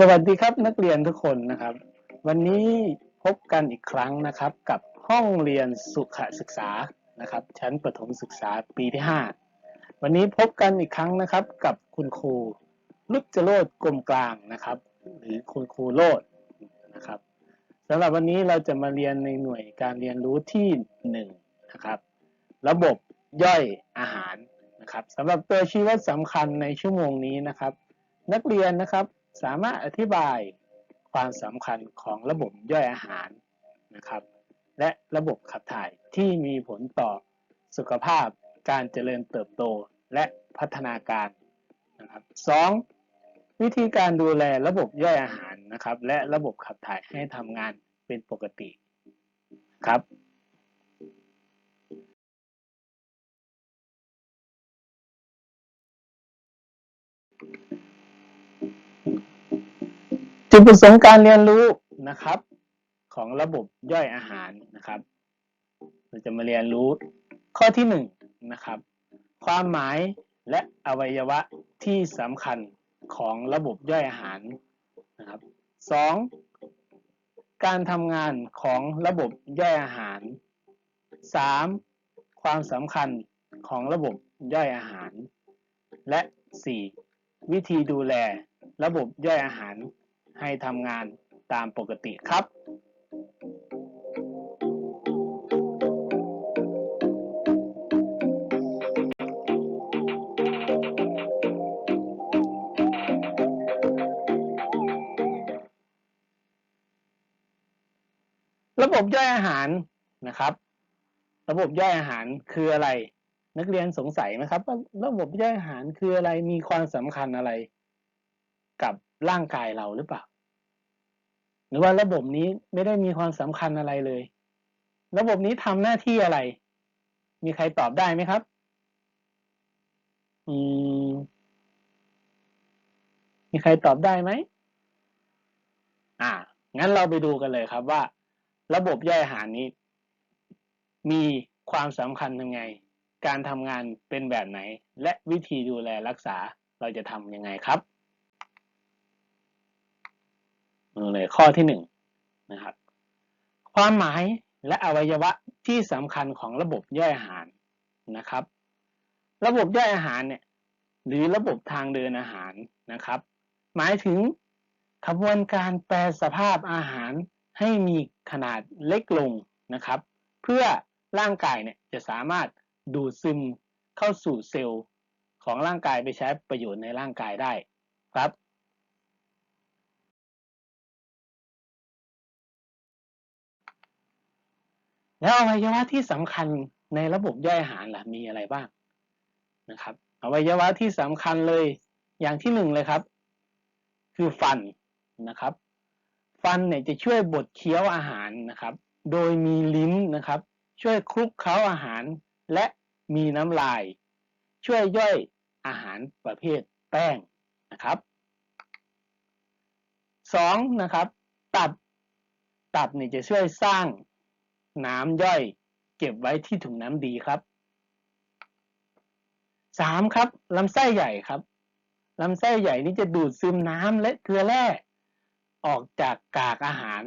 สวัสดีครับนักเรียนทุกคนนะครับ วันนี้พบกันอีกครั้งนะครับ กับห้องเรียนสุขศึกษานะครับ ชั้นประถมศึกษาปีที่ 5 วันนี้พบกันอีกครั้งนะครับ กับคุณครูลุจโรดกลมกลางนะครับ หรือคุณครูโลดนะครับสำหรับวันนี้เราจะมาเรียนในหน่วยการเรียนรู้ที่1นะครับระบบย่อยอาหารนะครับสำหรับตัวชี้วัดสำคัญในชั่วโมงนี้นะครับ นักเรียนนะครับ สามารถอธิบายความสำคัญของระบบย่อยอาหารนะครับ และระบบขับถ่ายที่มีผลต่อสุขภาพการเจริญเติบโตและพัฒนาการนะครับสองวิธีการดูแลระบบย่อยอาหารนะครับ และระบบขับถ่ายให้ทำงานเป็นปกติครับ จุดประสงค์การเรียนรู้นะครับ ของระบบย่อยอาหารนะครับ เราจะมาเรียนรู้ข้อที่หนึ่งนะครับ ความหมายและอวัยวะที่สำคัญของระบบย่อยอาหารนะครับสองการทำงานของระบบย่อยอาหารสามความสำคัญของระบบย่อยอาหาร และสี่วิธีดูแลระบบย่อยอาหาร ให้ทำงานตามปกติครับระบบย่อยอาหารนะครับ ระบบย่อยอาหารคืออะไร นักเรียนสงสัยไหมครับว่าระบบย่อยอาหารคืออะไรมีความสำคัญอะไร กับ ร่างกายเราหรือเปล่า หรือว่าระบบนี้ไม่ได้มีความสำคัญอะไรเลย ระบบนี้ทำหน้าที่อะไร มีใครตอบได้ไหมครับ อืม มีใครตอบได้ไหมอ่า งั้นเราไปดูกันเลยครับว่า ระบบย่อยอาหารนี้ มีความสำคัญยังไง การทำงานเป็นแบบไหน และวิธีดูแลรักษาเราจะทำยังไงครับ เลยข้อที่หนึ่งนะครับความหมายและอวัยวะที่สำคัญของระบบย่อยอาหารนะครับ ระบบย่อยอาหารเนี่ยหรือระบบทางเดินอาหารนะครับ หมายถึงขบวนการแปลสภาพอาหารให้มีขนาดเล็กลงนะครับ เพื่อร่างกายเนี่ยจะสามารถดูดซึมเข้าสู่เซลล์ของร่างกายไปใช้ประโยชน์ในร่างกายได้ครับ แล้วอวัยวะที่สำคัญในระบบย่อยอาหารล่ะมีอะไรบ้างนะครับอวัยวะที่สำคัญเลยอย่างที่หนึ่งเลยครับ คือฟันนะครับ ฟันเนี่ยจะช่วยบดเคี้ยวอาหารนะครับ โดยมีลิ้นนะครับ ช่วยคลุกเคล้าอาหาร และมีน้ำลาย ช่วยย่อยอาหารประเภทแป้งนะครับสองนะครับ ตับตับเนี่ยจะช่วยสร้าง น้ำย่อย เก็บไว้ที่ถุงน้ำดีครับสามครับลำไส้ใหญ่ครับลำไส้ใหญ่นี้จะดูดซึมน้ำและเกลือแร่ออกจากกากอาหาร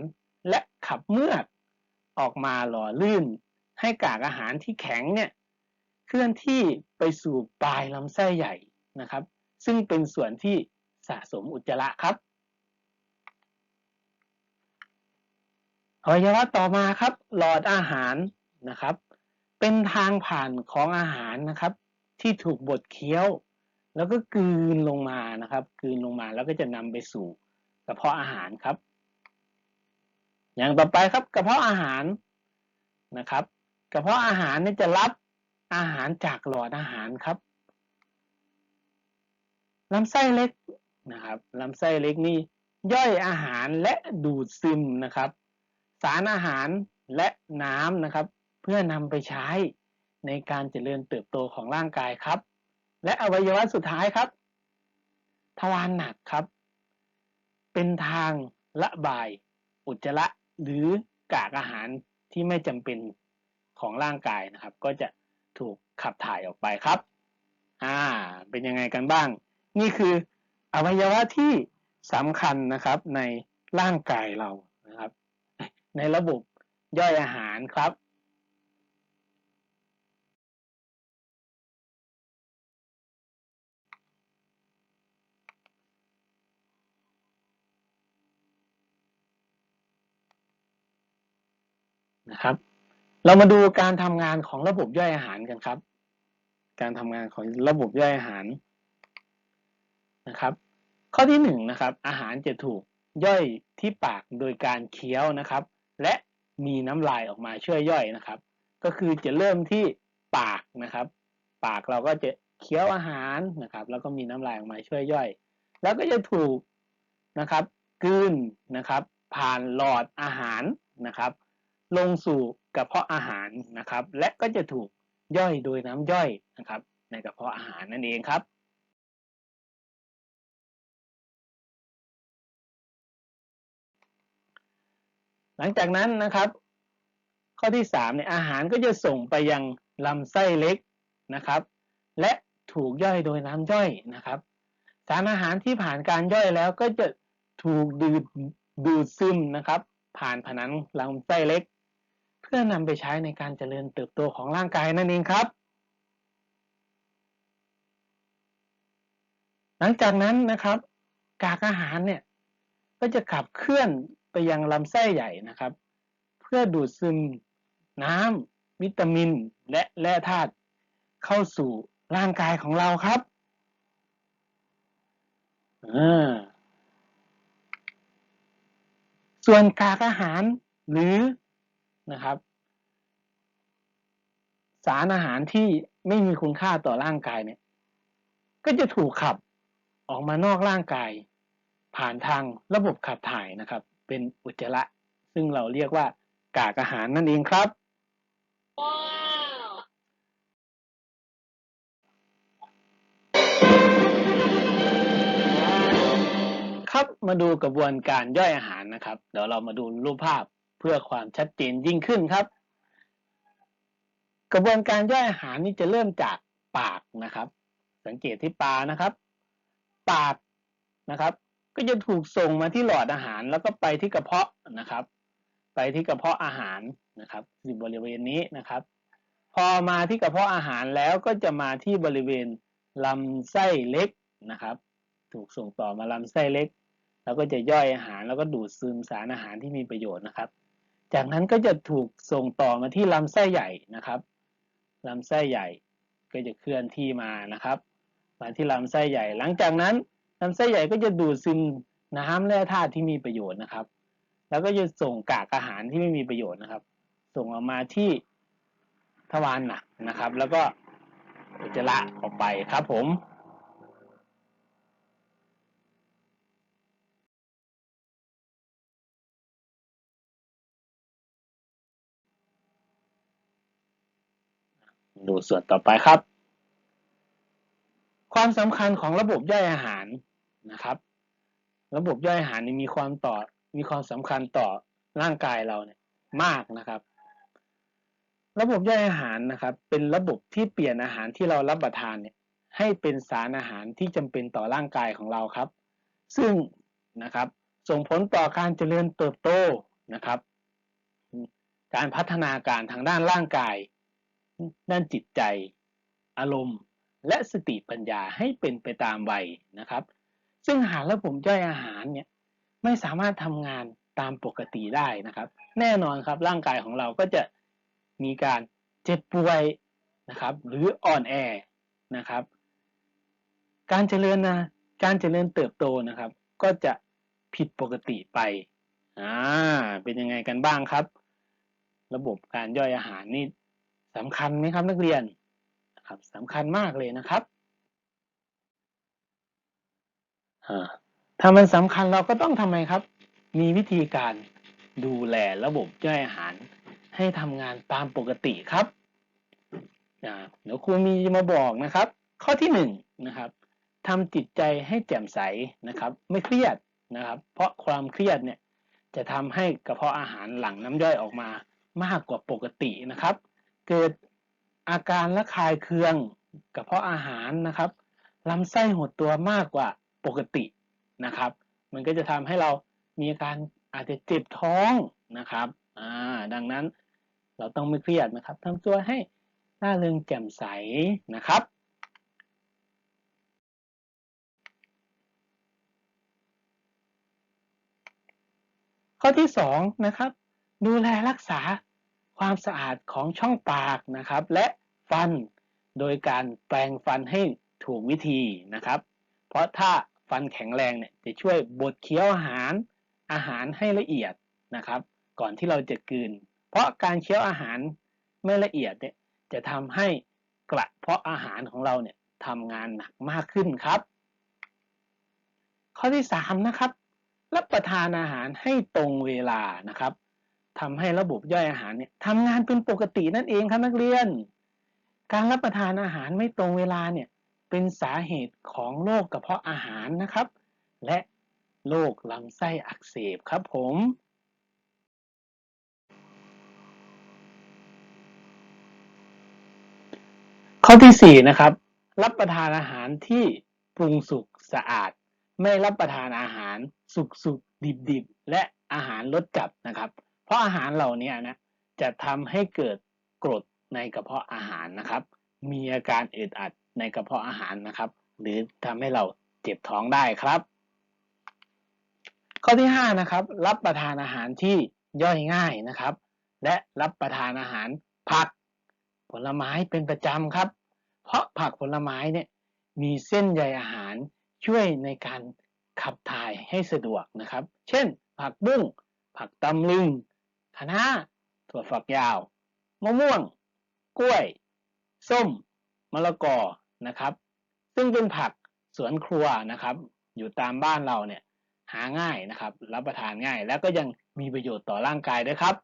และขับเมือกออกมาหล่อลื่น ให้กากอาหารที่แข็งเนี่ยเคลื่อนที่ไปสู่ปลายลำไส้ใหญ่นะครับ ซึ่งเป็นส่วนที่สะสมอุจจาระครับ อวัยวะต่อมาครับ หลอดอาหารนะครับ เป็นทางผ่านของอาหารนะครับ ที่ถูกบดเคี้ยว แล้วก็กลืนลงมานะครับกลืนลงมาแล้วก็จะนำไปสู่กระเพาะอาหารครับ อย่างต่อไปครับกระเพาะอาหารนะครับ กระเพาะอาหารนี่จะรับอาหารจากหลอดอาหารครับลำไส้เล็กนะครับลำไส้เล็กนี่ย่อยอาหารและดูดซึมนะครับ สารอาหารและน้ำนะครับ เพื่อนำไปใช้ในการเจริญเติบโตของร่างกายครับ และอวัยวะสุดท้ายครับ ทวารหนักครับ เป็นทางระบาย อุจจาระหรือกากอาหารที่ไม่จำเป็นของร่างกายนะครับ ก็จะถูกขับถ่ายออกไปครับ อ่า เป็นยังไงกันบ้าง นี่คืออวัยวะที่สำคัญนะครับในร่างกายเรา ในระบบย่อยอาหารครับนะครับ เรามาดูการทำงานของระบบย่อยอาหารกันครับ การทำงานของระบบย่อยอาหารนะครับ ข้อที่หนึ่งนะครับ อาหารจะถูกย่อยที่ปากโดยการเคี้ยวนะครับ และมีน้ำลายออกมาช่วยย่อยนะครับ ก็คือจะเริ่มที่ปากนะครับ ปากเราก็จะเคี้ยวอาหารนะครับ แล้วก็มีน้ำลายออกมาช่วยย่อย แล้วก็จะถูกนะครับกลืนนะครับ ผ่านหลอดอาหารนะครับ ลงสู่กระเพาะอาหารนะครับ และก็จะถูกย่อยโดยน้ำย่อยนะครับ ในกระเพาะอาหารนั่นเองครับ หลังจากนั้นนะครับ ข้อที่3เนี่ยอาหารก็จะส่งไปยังลำไส้เล็กนะครับ และถูกย่อยโดยน้ำย่อยนะครับ สารอาหารที่ผ่านการย่อยแล้วก็จะถูกดูดดูดซึมนะครับ ผ่านผนังลำไส้เล็ก เพื่อนำไปใช้ในการเจริญเติบโตของร่างกายนั่นเองครับ หลังจากนั้นนะครับ กากอาหารเนี่ยก็จะขับเคลื่อน ยังลำไส้ใหญ่นะครับ เพื่อดูดซึมน้ำวิตามิน และแร่ธาตุเข้าสู่ร่างกายของเราครับส่วนกากอาหารหรือนะครับ สารอาหารที่ไม่มีคุณค่าต่อร่างกายเนี่ย ก็จะถูกขับออกมานอกร่างกาย ผ่านทางระบบขับถ่ายนะครับ เป็นอุจจาระ ซึ่งเราเรียกว่ากากอาหารนั่นเองครับ ครับมาดูกระบวนการย่อยอาหารนะครับ เดี๋ยวเรามาดูรูปภาพเพื่อความชัดเจนยิ่งขึ้นครับ กระบวนการย่อยอาหารนี้จะเริ่มจากปากนะครับ สังเกตที่ปลานะครับ ปากนะครับ ก็จะถูกส่งมาที่หลอดอาหาร แล้วก็ไปที่กระเพาะนะครับ ไปที่กระเพาะอาหารนะครับที่บริเวณนี้นะครับ พอมาที่กระเพาะอาหารแล้วก็จะมาที่บริเวณลำไส้เล็กนะครับ ถูกส่งต่อมาลำไส้เล็ก แล้วก็จะย่อยอาหารแล้วก็ดูดซึมสารอาหารที่มีประโยชน์นะครับ จากนั้นก็จะถูกส่งต่อมาที่ลำไส้ใหญ่นะครับลำไส้ใหญ่ก็จะเคลื่อนที่มานะครับ มาที่ลำไส้ใหญ่ หลังจากนั้น ลำไส้ใหญ่ก็จะดูดซึมน้ำแร่ธาตุที่มีประโยชน์นะครับ แล้วก็จะส่งกากอาหารที่ไม่มีประโยชน์นะครับ ส่งออกมาที่ทวารหนักนะครับ แล้วก็อุจจาระออกไปครับผมดูส่วนต่อไปครับ ความสำคัญของระบบย่อยอาหาร นะครับ ระบบย่อยอาหารนี่มีความต่อมีความสำคัญต่อร่างกายเราเนี่ยมากนะครับ ระบบย่อยอาหารนะครับ เป็นระบบที่เปลี่ยนอาหารที่เรารับประทานเนี่ยให้เป็นสารอาหารที่จำเป็นต่อร่างกายของเราครับ ซึ่งนะครับส่งผลต่อการเจริญเติบโตนะครับ การพัฒนาการทางด้านร่างกาย ด้านจิตใจ อารมณ์ และสติปัญญาให้เป็นไปตามวัยนะครับ ซึ่งหากระบบย่อยอาหารเนี่ยไม่สามารถทำงานตามปกติได้นะครับ แน่นอนครับร่างกายของเราก็จะมีการเจ็บป่วยนะครับ หรืออ่อนแอนะครับ การเจริญนะการเจริญเติบโตนะครับ ก็จะผิดปกติไปอ่าเป็นยังไงกันบ้างครับ ระบบการย่อยอาหารนี่สำคัญไหมครับนักเรียนนะครับสำคัญมากเลยนะครับ ถ้ามันสำคัญเราก็ต้องทำไมครับ มีวิธีการดูแลระบบย่อยอาหาร ให้ทำงานตามปกติครับเดี๋ยวครูมีมาบอกนะครับ ข้อที่หนึ่งนะครับทำจิตใจให้แจ่มใสนะครับ ไม่เครียดนะครับ เพราะความเครียดเนี่ยจะทำให้กระเพาะอาหารหลั่งน้ำย่อยออกมามากกว่าปกตินะครับ เกิดอาการระคายเคืองกระเพาะอาหารนะครับลำไส้หดตัวมากกว่า ปกตินะครับ มันก็จะทำให้เรามีอาการอาจจะเจ็บท้องนะครับอ่าดังนั้นเราต้องไม่เครียดนะครับทำตัวให้ร่าเริงแจ่มใสนะครับข้อที่สองนะครับดูแลรักษาความสะอาดของช่องปากนะครับ และฟันโดยการแปรงฟันให้ถูกวิธีนะครับ เพราะถ้าฟันแข็งแรงเนี่ยจะช่วยบดเคี้ยวอาหารอาหารให้ละเอียดนะครับ ก่อนที่เราจะกลืน เพราะการเคี้ยวอาหารไม่ละเอียดเนี่ยจะทำให้กระเพาะอาหารของเราเนี่ยทำงานหนักมากขึ้นครับ ข้อที่สามนะครับรับประทานอาหารให้ตรงเวลานะครับทำให้ระบบย่อยอาหารเนี่ยทำงานเป็นปกตินั่นเองครับนักเรียน การรับประทานอาหารไม่ตรงเวลาเนี่ย เป็นสาเหตุของโรคกระเพาะอาหารนะครับ และโรคลำไส้อักเสบครับผม ข้อที่ 4 นะครับ รับประทานอาหารที่ปรุงสุกสะอาด ไม่รับประทานอาหารสุกสุกดิบดิบและอาหารรสจัดนะครับ เพราะอาหารเหล่านี้นะจะทำให้เกิดกรดในกระเพาะอาหารนะครับ มีอาการอึดอัด ในกระเพาะอาหารนะครับ หรือทำให้เราเจ็บท้องได้ครับ ข้อที่5นะครับ รับประทานอาหารที่ย่อยง่ายนะครับ และรับประทานอาหารผักผลไม้เป็นประจำครับ เพราะผักผลไม้เนี่ยมีเส้นใยอาหารช่วยในการขับถ่ายให้สะดวกนะครับ เช่น ผักบุ้ง ผักตำลึงคะน้าถั่วฝักยาว มะม่วง กล้วย ส้ม มะละกอ นะครับ ซึ่งเป็นผักสวนครัวนะครับ อยู่ตามบ้านเราเนี่ยหาง่ายนะครับ รับประทานง่าย แล้วก็ยังมีประโยชน์ต่อร่างกายด้วยครับ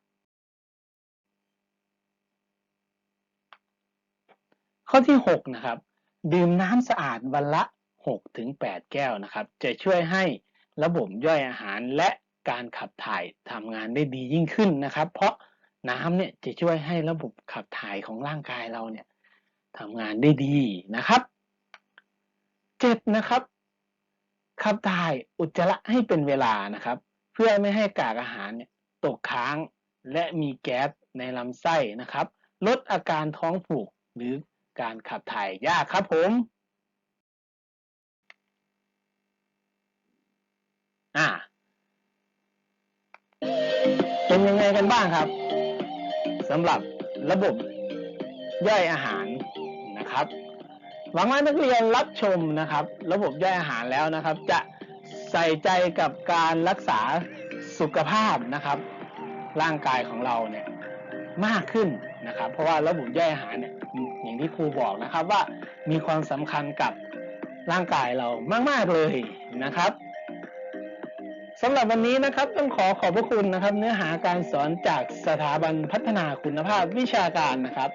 ข้อที่ 6 นะครับ ดื่มน้ำสะอาดวันละ6ถึง8แก้วนะครับ จะช่วยให้ระบบย่อยอาหารและการขับถ่ายทำงานได้ดียิ่งขึ้นนะครับ เพราะน้ำเนี่ยจะช่วยให้ระบบขับถ่ายของร่างกายเราเนี่ย ทำงานได้ดีนะครับ7นะครับขับถ่ายอุจจาระให้เป็นเวลานะครับ เพื่อไม่ให้กากอาหารเนี่ยตกค้างและมีแก๊สในลำไส้นะครับ ลดอาการท้องผูกหรือการขับถ่ายยากครับผมอ่าเป็นยังไงกันบ้างครับสำหรับระบบย่อยอาหาร นะครับหวังว่านักเรียนรับชมนะครับ ระบบย่อยอาหารแล้วนะครับ จะใส่ใจกับการรักษาสุขภาพนะครับ ร่างกายของเราเนี่ยมากขึ้นนะครับ เพราะว่าระบบย่อยอาหารเนี่ยอย่างที่ครูบอกนะครับว่ามีความสำคัญกับร่างกายเรามาก ๆ เลยนะครับ สำหรับวันนี้นะครับต้องขอขอบพระคุณนะครับ เนื้อหาการสอนจากสถาบันพัฒนาคุณภาพวิชาการนะครับ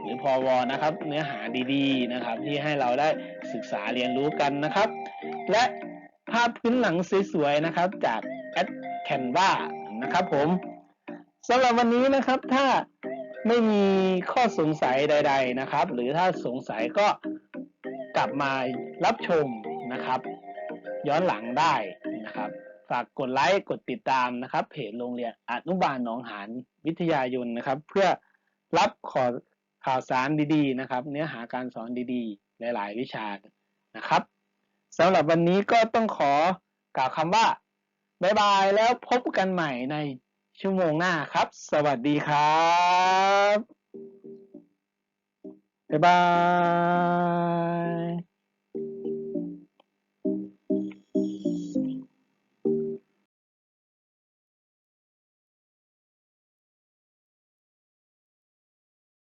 หรือพอวนะครับ เนื้อหาดีๆนะครับ ที่ให้เราได้ศึกษาเรียนรู้กันนะครับ และภาพพื้นหลังสวยๆนะครับ จากแอดแคนวานะครับผมสำหรับวันนี้นะครับถ้าไม่มีข้อสงสัยใด ๆนะครับ หรือถ้าสงสัยก็กลับมารับชมนะครับ ย้อนหลังได้นะครับากกดไลค์กดติดตามนะครับเพจโรงเรียนอนุบาลหนองหานวิทยายนนะครับ เพื่อรับขอข่าวสารดีๆนะครับ เนื้อหาการสอนดีๆ หลาย ๆ วิชานะครับสำหรับวันนี้ก็ต้องขอกล่าวคำว่าบ๊ายบายแล้วพบกันใหม่ในชั่วโมงหน้าครับ สวัสดีครับบ๊ายบาย